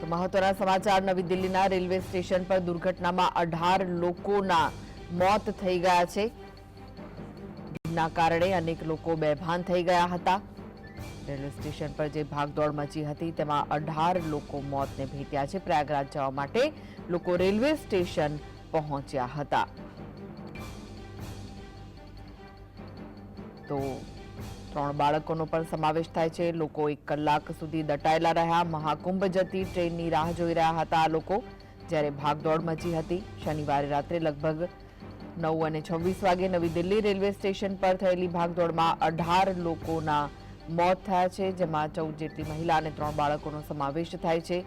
તો મહત્વના સમાચાર, નવી દિલ્હીના રેલવે સ્ટેશન પર દુર્ઘટનામાં અઢાર લોકોના મોત થઈ ગયા છે. ભીડના કારણે અનેક લોકો બેભાન થઈ ગયા હતા. રેલવે સ્ટેશન પર જે ભાગદોડ મચી હતી, તેમાં અઢાર લોકો મોતને ભેટ્યા છે. પ્રયાગરાજ જવા માટે લોકો રેલવે સ્ટેશન પહોંચ્યા હતા. તો ત્રણ બાળકોનો પણ સમાવેશ થાય છે. લોકો એક કલાક સુધી દટાયેલા રહ્યા. મહાકુંભ જતી ટ્રેનની રાહ જોઈ રહ્યા હતા આ લોકો. જ્યારે ભાગદોડ મચી હતી. શનિવારે રાત્રે લગભગ નવ અને છવ્વીસ વાગે નવી દિલ્હી રેલવે સ્ટેશન પર થયેલી ભાગદોડમાં અઢાર લોકોના મોત થયા છે, જેમાં ચૌદ જેટલી મહિલા અને ત્રણ બાળકોનો સમાવેશ થાય છે.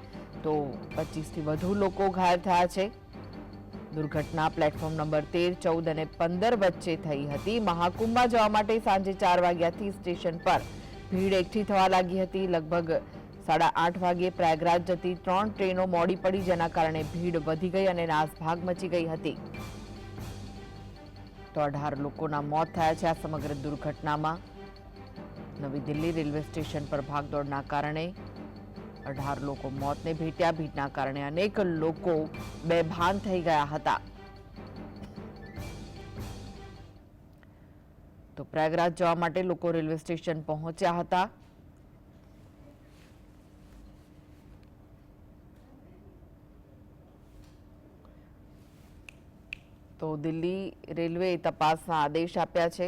તો પચીસથી વધુ લોકો ઘાયલ થયા છે. દુર્ઘટના પ્લેટફોર્મ નંબર તેર, ચૌદ અને પંદર વચ્ચે થઈ હતી. મહાકુંભમાં જવા માટે સાંજે ચાર વાગ્યાથી સ્ટેશન પર ભીડ એકઠી થવા લાગી હતી. લગભગ સાડા આઠ વાગે પ્રયાગરાજ જતી ત્રણ ટ્રેનો મોડી પડી, જેના કારણે ભીડ વધી ગઈ અને નાસભાગ મચી ગઈ હતી. તો અઢાર લોકોના મોત થયા છે આ સમગ્ર દુર્ઘટનામાં. નવી દિલ્હી રેલવે સ્ટેશન પર ભાગદોડના કારણે અઢાર લોકો મોતને ભેટ્યા. ભીડના કારણે અનેક લોકો બેભાન થઈ ગયા હતા. તો પ્રયાગરાજ જવા માટે લોકો રેલવે સ્ટેશન પહોંચ્યા હતા. તો દિલ્હી રેલવે તપાસના આદેશ આપ્યા છે.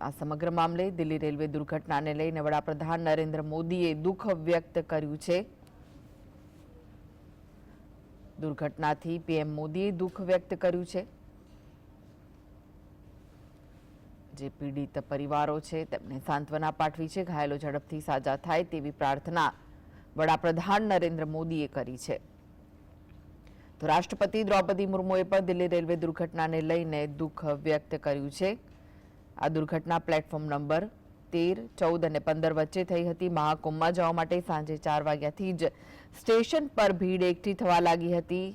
આ સમગ્ર મામલે દિલ્હી રેલવે દુર્ઘટનાને લઈને વડાપ્રધાન નરેન્દ્ર મોદીએ દુઃખ વ્યક્ત કર્યું છે. દુર્ઘટનાથી પીએમ મોદીએ દુઃખ વ્યક્ત કર્યું છે. જે પીડિત પરિવારો છે તેમને સાંત્વના પાઠવી છે. ઘાયલો ઝડપથી સાજા થાય તેવી પ્રાર્થના વડાપ્રધાન નરેન્દ્ર મોદીએ કરી છે. તો રાષ્ટ્રપતિ દ્રૌપદી મુર્મુએ પણ દિલ્હી રેલવે દુર્ઘટનાને લઈને દુઃખ વ્યક્ત કર્યું છે. આ દુર્ઘટના પ્લેટફોર્મ નંબર તેર, ચૌદ અને પંદર વચ્ચે થઈ હતી. મહાકુંભમાં જવા માટે સાંજે ચાર વાગ્યાથી જ સ્ટેશન પર ભીડ એકઠી થવા લાગી હતી.